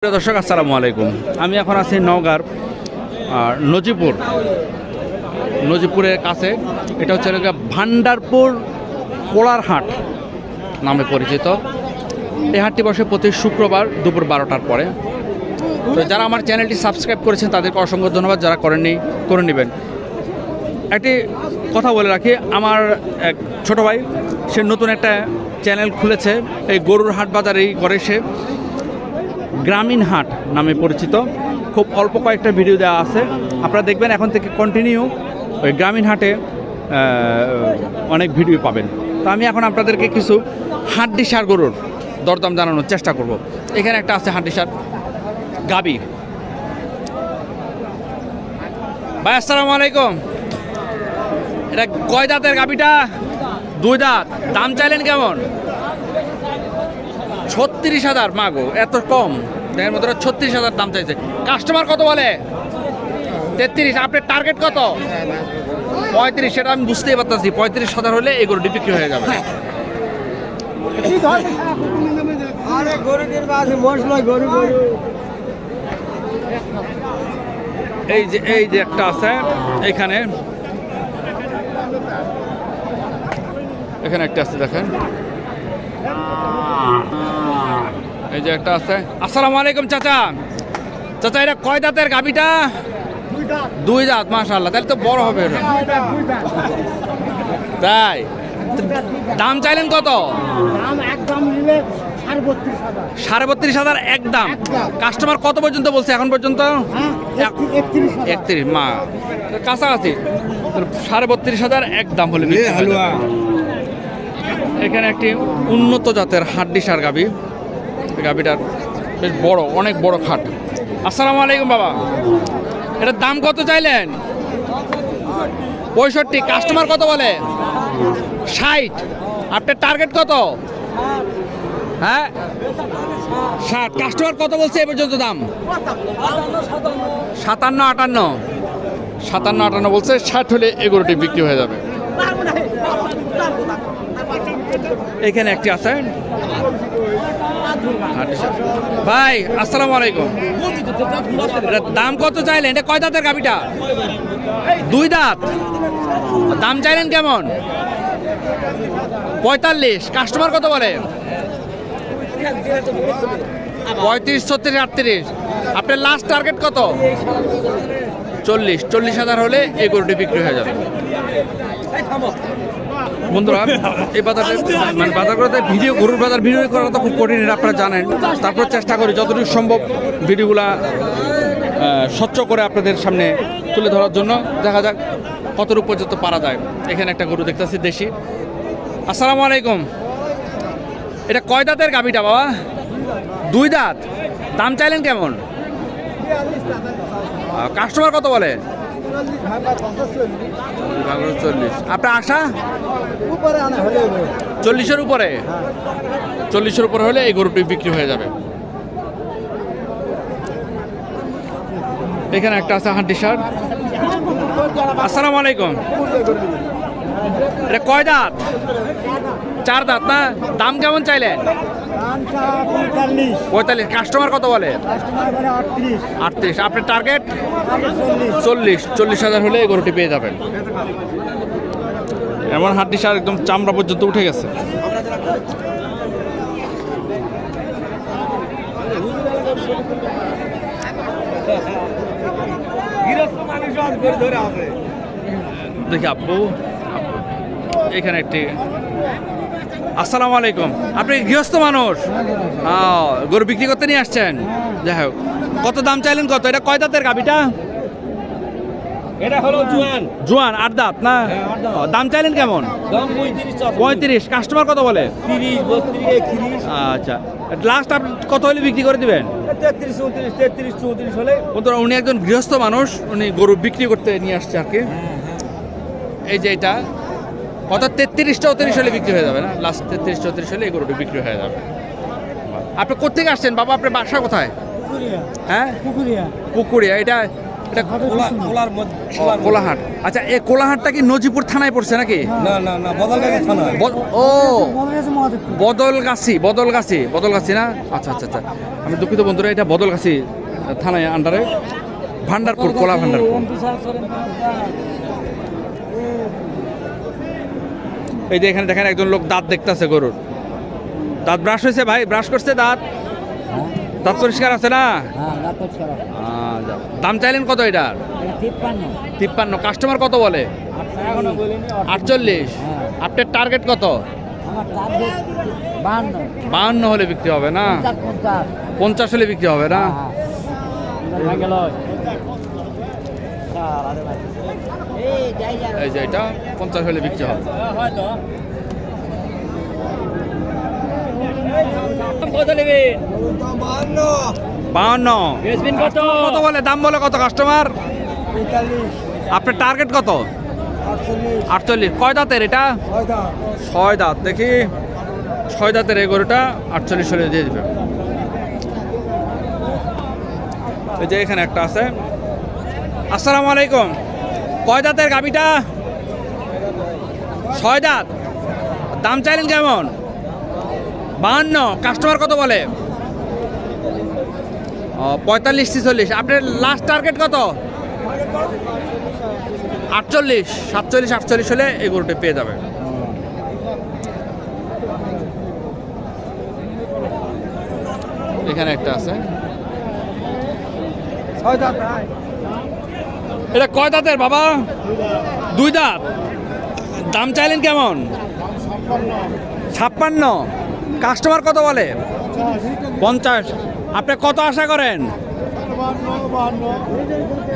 প্রিয় দর্শক, আসসালামু আলাইকুম। আমি এখন আছি নওগাঁর নজিপুর। নজিপুরের কাছে। এটা হচ্ছে ভান্ডারপুর কোলার হাট নামে পরিচিত। এই হাটটি বসে প্রতি শুক্রবার দুপুর বারোটার পরে। তো যারা আমার চ্যানেলটি সাবস্ক্রাইব করেছেন, তাদেরকে অসংখ্য ধন্যবাদ। যারা করেননি, করে নেবেন। একটি কথা বলে রাখি, আমার এক ছোট ভাই, সে নতুন একটা চ্যানেল খুলেছে। এই গরুর হাট বাজার এই করে সে। গ্রামীণ হাট নামে পরিচিত। খুব অল্প কয়েকটা ভিডিও দেওয়া আছে। আপনারা দেখবেন এখন থেকে কন্টিনিউ ওই গ্রামীণ হাটে অনেক ভিডিও পাবেন। তো আমি এখন আপনাদেরকে কিছু হাড্ডি সার গরুর দরদাম জানানোর চেষ্টা করব। এখানে একটা আছে হাড্ডি সার। গাবি। ভাই, আসসালামু আলাইকুম। এটা কয় দাঁতের গাবিটা? দুই দাঁত। দাম চাইলেন কেমন? ছত্রিশ হাজার, মাগো, এত কম। দেখেন মতো ছত্রিশ হাজার দাম চাইছে। কাস্টমার কত বলে? তেত্রিশ আপনার টার্গেট কত? পঁয়ত্রিশ সেটা আমি বুঝতেই পারতেছি। পঁয়ত্রিশ হাজার হলে এগুলো বিক্রি হয়ে যাবে। এই যে এই যে একটা আছে এখানে। এখানে একটা আছে দেখেন। এই যে একটা আছে। আসসালামু আলাইকুম চাচা। চাচা এটা কয় দাঁতের গাবিটা দুই দাঁত। মাশাল্লাহ তাহলে তো বড় হবে তাই? দাম চাইলেন কত? একদম সাড়ে বত্রিশ হাজার। একদম। কাস্টমার কত পর্যন্ত বলছে এখন পর্যন্ত? হ্যাঁ একত্রিশ- মা। কাছাকাছি। সাড়ে বত্রিশ হাজার এক দাম হলে। এখানে একটি উন্নত জাতের হাড্ডি সার গাবি এই গাবিটার বেশ বড়, অনেক বড় খাট। আসসালামু আলাইকুম বাবা। এটার দাম কত চাইলেন? পঁয়ষট্টি কাস্টমার কত বলে? ষাট। আপনার টার্গেট কত? হ্যাঁ? ষাট। কাস্টমার কত বলছে এ পর্যন্ত দাম? সাতান্ন, আটান্ন। সাতান্ন, আটান্ন বলছে, ষাট হলে এগুলোটি বিক্রি হয়ে যাবে। এখানে একটি আছে। ভাই, আসসালামু আলাইকুম। দাম কত চাইলেন? এটা কয় দাঁতের গাবিটা দুই দাঁত। দাম চাইলেন কেমন? পঁয়তাল্লিশ। কাস্টমার কত বলে? পঁয়ত্রিশ, ছত্রিশ, আটত্রিশ। আপনার লাস্ট টার্গেট কত? চল্লিশ। চল্লিশ হাজার হলে এই গরুটি বিক্রি হয়ে যাবে। বন্ধুরা, এই বাজারে মানে বাজারগুলোতে ভিডিও, গরুর বাজার ভিডিও করা তো খুব কঠিন আপনারা জানেন। তারপর চেষ্টা করি যতটুকু সম্ভব ভিডিওগুলা স্বচ্ছ করে আপনাদের সামনে তুলে ধরার জন্য। দেখা যাক কতটুকু পর্যন্ত পারা যায়। এখানে একটা গরু দেখতেছি, দেশি। আসসালামু আলাইকুম। এটা কয় দাঁতের গাভিটা, বাবা? দুই দাঁত। দাম চাইলেন কেমন? কাস্টমার কত বলে? চল্লিশ। আপনার আশা? চল্লিশের উপরে? চল্লিশের উপরে হলে এই গরুটি বিক্রি হয়ে যাবে। এখানে একটা আছে হাড্ডি শার্ট। আসসালামু আলাইকুম। এটা কয় দাঁত? চার দাঁত না? দাম কেমন চাইলেন? পঁয়তাল্লিশ। কাস্টমার কত বলে? আটত্রিশ। আপনার টার্গেট চল্লিশ। চল্লিশ। হাজার হলে এই গরুটি পেয়ে যাবেন। এমন হাড্ডি সার একদম চামড়া পর্যন্ত উঠে গেছে। দেখি আব্বু এখানে একটি আসসালামু আলাইকুম। আপনি গৃহস্থ মানুষ? হ্যাঁ গরু বিক্রি করতে নিয়ে আসছেন? যাই হোক কত দাম চাইলেন কত? এটা কয় দাঁতের গাবিটা এটা হলো জুয়ান। জোয়ান আট দাঁত না? দাম চাইলেন কেমন? পঁয়ত্রিশ কাস্টমার কত বলে? আচ্ছা। লাস্ট আপনি কত হলে বিক্রি করে দিবেন? তেত্রিশ চৌত্রিশ তেত্রিশ চৌত্রিশ হলে। উনি একজন গৃহস্থ মানুষ। উনি গরু বিক্রি করতে নিয়ে আসছে আর কি। এই যে এটা। কত তেত্রিশ চৌত্রিশ হলে বিক্রি হয়ে যাবে না? লাস্ট তেত্রিশ চৌত্রিশ হলে এই গরুটি বিক্রি হয়ে যাবে। আপনি কোথেকে আসছেন? বাবা আপনার বাসা কোথায়? হ্যাঁ? পুকুরিয়া। পুকুরিয়া এটা এটা কোলা কোলার মধ্যে ও, কোলাহাট। আচ্ছা এই কোলাহাটটা কি নজিপুর থানায় পড়ছে নাকি? না না না বদলগাছি থানা। ও। বদলগাছি বদলগাছি বদলগাছি না? আচ্ছা আচ্ছা আচ্ছা। আমি দুঃখিত বন্ধুরা এটা বদলগাছি থানায় আন্ডারে ভান্ডারপুর কোলা ভান্ডারপুর এই যে এখানে দেখেন একজন লোক দাঁত দেখতেছে গরুর। দাঁত ব্রাশ হয়েছে ভাই? ব্রাশ করছে দাঁত? দাঁত পরিষ্কার আছে না? দাম চাইলেন কত এটার তিপ্পান্ন। কাস্টমার কত বলে? আটচল্লিশ। আপনার টার্গেট কত? বাহান্ন। হলে বিক্রি হবে না? পঞ্চাশ হলে বিক্রি হবে না? এই যে এটা পঞ্চাশ হলে বিক্রি হবে। বাহান্ন। কত বলে? দাম বলে কত কাস্টমার আপনার টার্গেট কত? আটচল্লিশ। কয় দাঁতের এটা? ছয় দাঁত। দেখি। ছয় দাঁতের এই গরুটা আটচল্লিশ হলে দিয়ে দিবে। এই যে এখানে একটা আছে। আসসালামু আলাইকুম। কয় দাঁতের গাবিটা ছয় দাঁত। দাম চাইলেন কেমন? বাহান্ন। কাস্টমার কত বলে? পঁয়তাল্লিশ, ছিচল্লিশ। আপনার লাস্ট টার্গেট কত? আটচল্লিশ। সাতচল্লিশ, আটচল্লিশ হলে এই গরুটা পেয়ে যাবে। এখানে একটা আছে। ছয়টা এটা কয় দাঁতের বাবা? দুই দাঁত। দাম চাইলেন কেমন? ছাপ্পান্ন। কাস্টমার কত বলে? পঞ্চাশ। আপনি কত আশা করেন?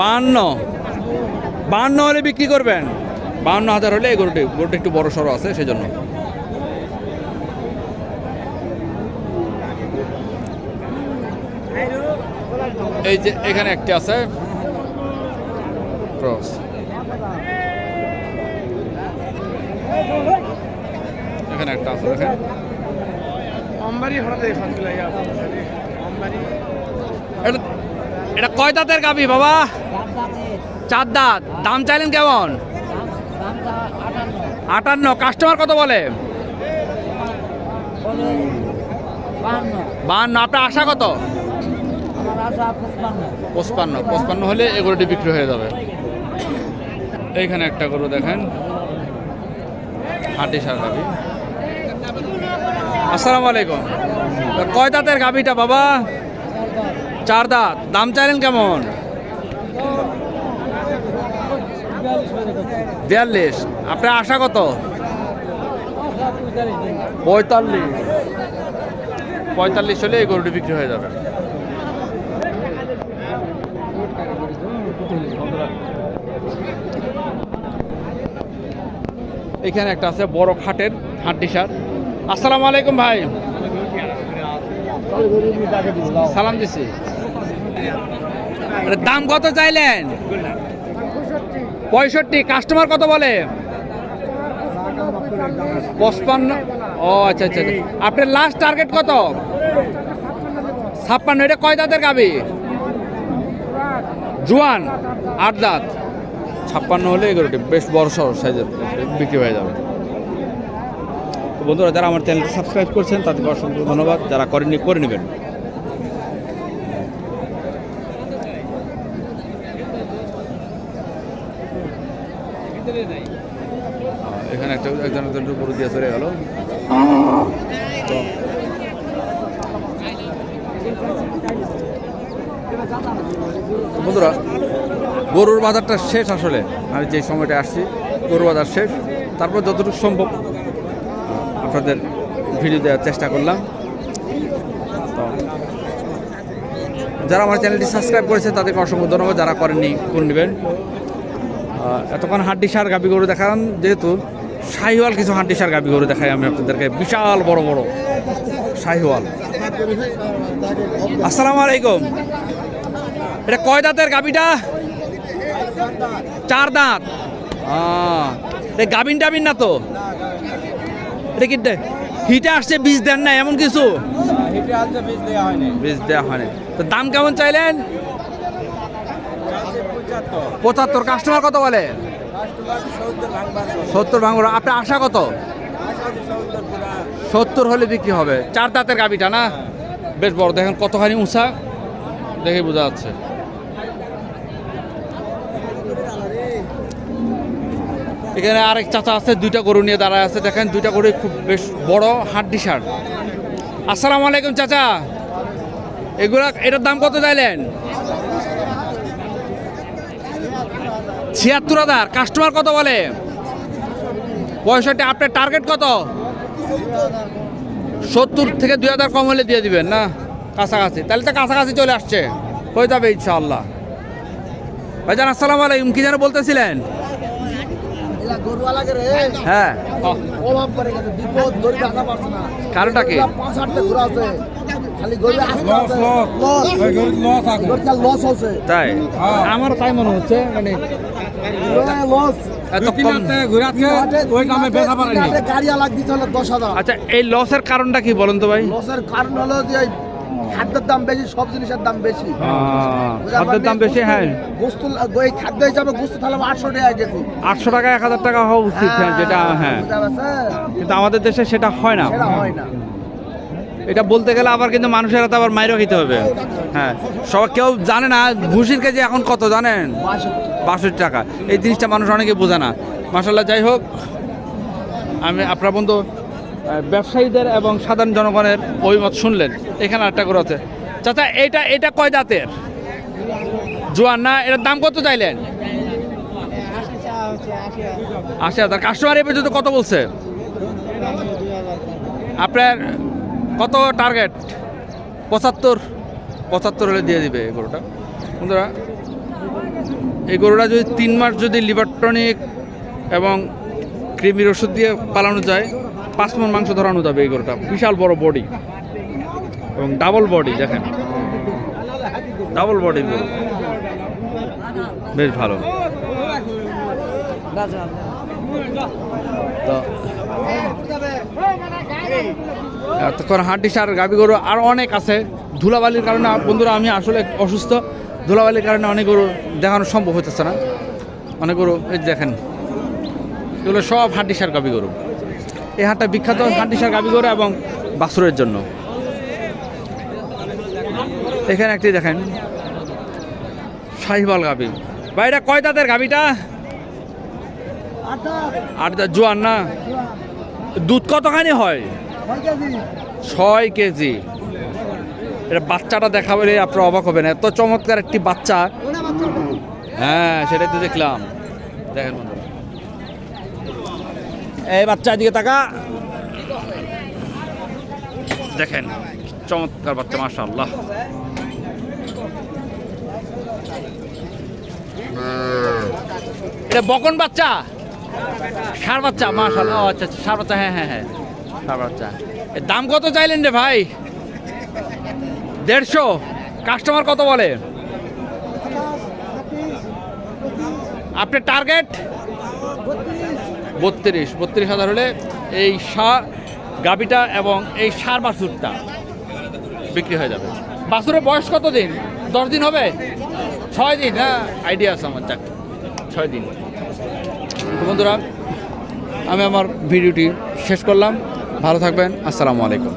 বাহান্ন। বাহান্ন হলে বিক্রি করবেন? বাহান্ন হাজার হলে এই গরুটি, গরুটা একটু বড় সড়ো আছে, সেজন্য। এই যে এখানে একটি আছে। ক্রস এখানে একটা আছে দেখেন। এটা এটা কয় দাঁতের গাবি বাবা? চার দাঁত। দাম চাইলেন কেমন? আটান্ন। কাস্টমার কত বলে? বাহান্ন। আপনার আশা কত? পঁচপান্ন। পঁচপান্ন হলে এগুলোটি বিক্রি হয়ে যাবে। এইখানে একটা গরু দেখেন। হাটি সার গাবি আসসালামু আলাইকুম। কয় দাঁতের গাবিটা বাবা? চার দাঁত। দাম চাইলেন কেমন? বিয়াল্লিশ। আপনার আশা কত? পঁয়তাল্লিশ। পঁয়তাল্লিশ হলে এই গরুটি বিক্রি হয়ে যাবে। এখানে একটা আছে বড় খাটের হাড্ডি সার আসসালামু আলাইকুম ভাই। সালাম দিছি। দাম কত চাইলেন? পঁয়ষট্টি। কাস্টমার কত বলে? পঁচপান্ন। ও আচ্ছা আচ্ছা আচ্ছা। আপনার লাস্ট টার্গেট কত? ছাপ্পান্ন। এটা কয় দাঁতের গাবি? জুয়ান। আট দাঁত। ছাপ্পান্ন হলে এগুলোটি বেশ বড় সড় সাইজের বিক্রি হয়ে যাবে। তো বন্ধুরা, যারা আমার চ্যানেলটি সাবস্ক্রাইব করছেন, তাদেরকে অসংখ্য ধন্যবাদ। যারা করেননি, করে নেবেন। এখানে একটা একজন একজন গরু দিয়ে চলে গেল। তো বন্ধুরা, গরুর বাজারটা শেষ আসলে আমি যে সময়টা আসছি, গরুর বাজার শেষ। তারপর যতটুকু সম্ভব আপনাদের ভিডিও দেওয়ার চেষ্টা করলাম। যারা আমার চ্যানেলটি সাবস্ক্রাইব করেছে, তাদেরকে অসংখ্য ধন্যবাদ। যারা করেননি, করে নেবেন। এতক্ষণ হাড্ডি সার গাবি গরু দেখান যেহেতু শাহিওয়াল কিছু হাড্ডি সার গাবি গরু দেখাই আমি আপনাদেরকে। বিশাল বড় বড় শাহিওয়াল। আসসালামু আলাইকুম। এটা কয় দাঁতের গাবিটা চার দাঁত। গাবিন টাবিন না তো? এটা কি হিটে আসছে, বীজ দেন না এমন কিছু? বীজ দেওয়া হয়নি। তো দাম কেমন চাইলেন? পঁচাত্তর। কাস্টমার কত বলে? সত্তর ভাঙর। আপনার আশা কত? সত্তর হলে বিক্রি হবে। চার দাঁতের গাবিটা না? বেশ বড়। দেখেন কতখানি উঁচা। দেখে বোঝা যাচ্ছে। এখানে আরেক চাচা আছে, দুইটা গরু নিয়ে দাঁড়ায় আছে। দেখেন, দুইটা গরু খুব বেশ বড় হাড্ডি সার আসসালামু আলাইকুম চাচা। এগুলা, এটার দাম কত চাইলেন? ছিয়াত্তর হাজার। কাস্টমার কত বলে? পঁয়ষট্টি, আপনার টার্গেট কত? সত্তর থেকে দুই হাজার কম হলে দিয়ে দিবেন, না? কাছাকাছি। তাহলে তো কাছাকাছি চলে আসছে। হয়ে যাবে ইনশাআল্লাহ। ভাইজান, আসসালামু আলাইকুম। কি যেন বলতেছিলেন? হ্যাঁ। অভাব করে গেছে বিপদ গরিব আসা পারছে না। কারণটা কি? পাঁচ আটটা ঘোরা আছে। খালি গরিব লস হচ্ছে। তাই? হ্যাঁ। আমার তাই মনে হচ্ছে মানে লস হাজার আচ্ছা এই লসের কারণটা কি বলুন তো ভাই? লসের কারণ হলো যে খাদ্যের দাম বেশি সব জিনিসের দাম বেশি। খাদ্যের দাম বেশি হ্যাঁ। গোস্ত এই খাদ্য হিসাবে গোস্ত তাহলে আটশো টাকা কেজি আটশো টাকা এক হাজার টাকা হওয়া উচিত হ্যাঁ, যেটা হ্যাঁ কিন্তু আমাদের দেশে সেটা হয় না। হয় না। এটা বলতে গেলে আবার কিন্তু মানুষের হাতে আবার মাইরও খেতে হবে। হ্যাঁ সবাই কেউ জানে না ভুসির কেজি এখন কত জানেন? বাষট্টি। টাকা। এই জিনিসটা মানুষ অনেকে বোঝে না। মাসাল্লাহ যাই হোক। আমি আপনার বন্ধু ব্যবসায়ীদের এবং সাধারণ জনগণের অভিমত শুনলেন। এখানে একটা করে আছে। চাচা, এটা এটা কয় দাঁতের? জোয়ার না? এটার দাম কত চাইলেন? আশি হাজার। কাস্টমার এ পর্যন্ত কত বলছে? আপনার কত টার্গেট পঁচাত্তর? পঁচাত্তর হলে দিয়ে দিবে এই গরুটা। বন্ধুরা, এই গরুটা যদি তিন মাস যদি লিভার টনিক এবং কৃমির ওষুধ দিয়ে পালানো যায় পাঁচ মন মাংস ধরানো যাবে এই গরুটা। বিশাল বড় বডি এবং ডাবল বডি দেখেন। ডাবল বডি গরু। বেশ ভালো। তো এতক্ষণ হাড্ডি সার গাবি গরু আর অনেক আছে। ধুলাবালির কারণে বন্ধুরা, আমি আসলে অসুস্থ। ধুলাবালির কারণে অনেক গরু দেখানো সম্ভব হতেছে না। অনেক গরু, এই দেখেন। এগুলো সব হাড্ডি সার গাবি গরু। এই হাটটা বিখ্যাত হাড্ডি সার গাবি গরু এবং বাসুরের জন্য। এখানে একটি দেখেন শাহিবাল গাবি ভাইটা কয় দাঁতের গাবিটা দাঁত, জোয়ান না? দুধ কতখানি হয়? ছয় কেজি। এটা বাচ্চাটা দেখাবে আপনার অবাক হবেন, এত চমৎকার একটি বাচ্চা। হ্যাঁ সেটাই তো দেখলাম। দেখেন বন্ধুরা। এই বাচ্চা দিকে তাকা। দেখেন চমৎকার বাচ্চা মাশা আল্লাহ এটা বকন বাচ্চা? ষাড় বাচ্চা মাশাল ও আচ্ছা আচ্ছা সার বাচ্চা হ্যাঁ হ্যাঁ হ্যাঁ। সার বাচ্চা। এর দাম কত চাইলেন রে ভাই? দেড়শো। কাস্টমার কত বলে? আপনার টার্গেট? বত্রিশ বত্রিশ হাজার হলে এই সার গাবিটা এবং এই সার বাছুরটা বিক্রি হয়ে যাবে। বাছুরের বয়স কত দিন দশ দিন হবে? ছয় দিন? হ্যাঁ আইডিয়া আছে আমার চাকরি ছয় দিন। বন্ধুরা, আমি আমার ভিডিওটি শেষ করলাম। ভালো থাকবেন। আসসালামু আলাইকুম।